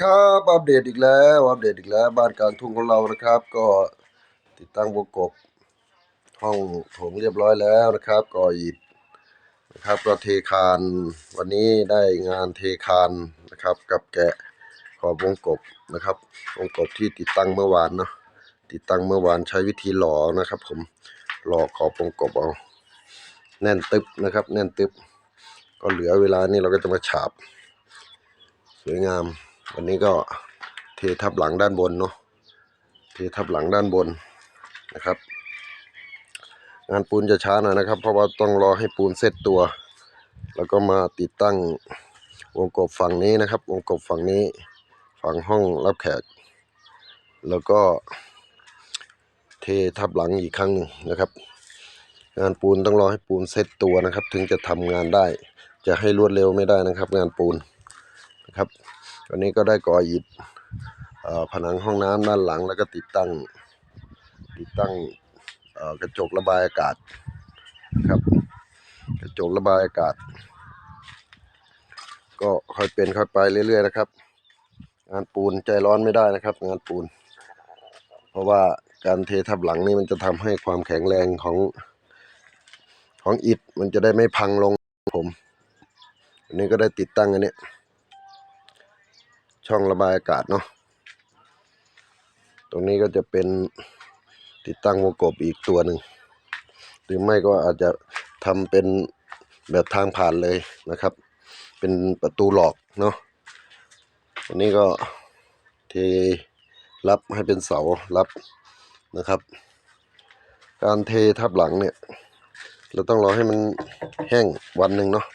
ครับอัปเดตอีกแล้วอัปเดตอีกแล้ว บ้านกลางทุ่งของเรานะครับ ก็ติดตั้งวงกบห้องโถงเรียบร้อยแล้วนะครับก่ออิฐนะครับก็เทคานวันนี้ได้งานเทคานนะครับ กับแกะขอบวงกบนะครับวงกบที่ติดตั้งเมื่อวานเนาะติดตั้งเมื่อวานใช้วิธีหล่อนะครับ ผมหล่อขอบวงกบเอาแน่นตึบนะครับ แน่นตึบก็เหลือเวลานี่เราก็จะมาฉาบ สวยงาม วันนี้ก็เททับหลังด้านบนเนาะเททับหลังด้านบนนะครับ งานปูนจะช้าหน่อยนะครับ เพราะว่าต้องรอให้ปูนเสร็จตัว แล้วก็มาติดตั้งวงกบฝั่งนี้นะครับ วงกบฝั่งนี้ฝั่งห้องรับแขก แล้วก็เททับหลังอีกครั้งหนึ่งนะครับ งานปูนต้องรอให้ปูนเสร็จตัวนะครับ ถึงจะทำงานได้ จะให้รวดเร็วไม่ได้นะครับ งานปูนนะครับ วันนี้ก็ได้ก่ออิฐผนังห้องน้ำด้านหลังแล้วก็ติดตั้ง ติดตั้งกระจกระบายอากาศครับ กระจกระบายอากาศ ก็ค่อยเป็นค่อยไปเรื่อย ๆ นะครับ งานปูนใจร้อนไม่ได้นะครับ งานปูน เพราะว่าการเททับหลังนี่มันจะทำให้ความแข็งแรงของของอิฐมันจะได้ไม่พังลงผมอันนี้ก็ได้ติดตั้งอันนี้ ช่องระบายอากาศเนาะตรงนี้ก็จะเป็นติดตั้งวงกบอีกตัวหนึ่งหรือไม่ก็อาจจะทำเป็นแบบทางผ่านเลยนะครับ เป็นประตูหลอกเนาะอันนี้ก็เทรับให้เป็นเสารับนะครับ การเททับหลังเนี่ย เราต้องรอให้มันแห้งวันหนึ่งเนาะ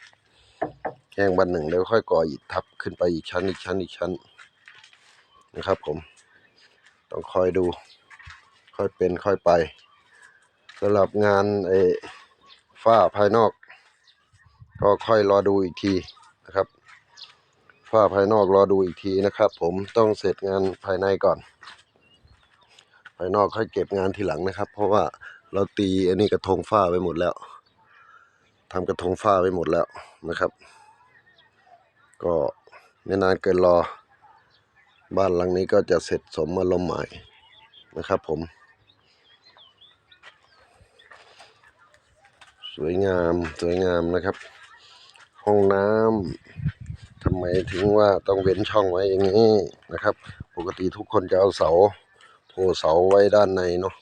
แห้งวันหนึ่งแล้วค่อยก่ออิฐทับขึ้นไปอีกชั้นอีกชั้นอีกชั้นนะครับผม ต้องคอยดู ค่อยเป็นค่อยไปสำหรับงานไอ้ฝ้าภายนอก ก็ค่อยรอดูอีกทีนะครับฝ้าภายนอกรอดูอีกทีนะครับ ผมต้องเสร็จงานภายในก่อน ภายนอกค่อยเก็บงานทีหลังนะครับ เพราะว่าเราตีอันนี้กระทงฝ้าไปหมดแล้วทำกระทงฝ้าไปหมดแล้วนะครับ ก็ไม่นานเกินรอ บ้านหลังนี้ก็จะเสร็จสมอารมณ์หมายนะครับผม สวยงามสวยงามนะครับ ห้องน้ำทำไมถึงว่าต้องเว้นช่องไว้อย่างนี้นะครับ ปกติทุกคนจะเอาเสาโพเสาไว้ด้านในเนาะ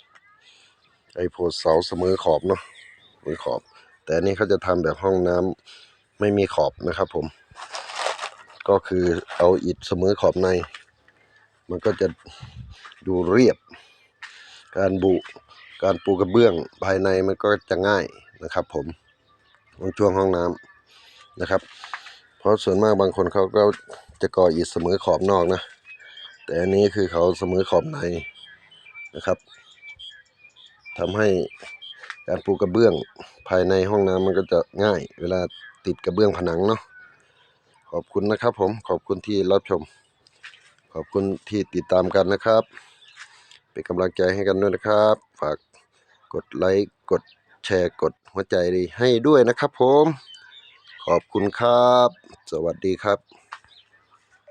ไอโพเสาเสมอขอบเนาะมีขอบ แต่อันนี้เขาจะทำแบบห้องน้ำไม่มีขอบนะครับผม ก็คือเอาอิฐเสมอขอบใน มันก็จะดูเรียบ การบุการปูกระเบื้องภายในมันก็จะง่ายนะครับผมตรงช่วงห้องน้ำนะครับ เพราะส่วนมากบางคนเขาก็จะก่ออิฐเสมอขอบนอกนะ แต่อันนี้คือเขาเสมอขอบในนะครับทำให้การปูกระเบื้องภายในห้องน้ำมันก็จะง่าย เวลาติดกระเบื้องผนังเนาะ อบคุณนะครับผมขอบคุณที่รับชม ขอบคุณที่ติดตามกันนะครับ เป็นกำลังใจให้กันด้วยนะครับ ฝากกดไลค์กดแชร์กดหัวใจดีให้ด้วยนะครับผม ขอบคุณครับ สวัสดีครับ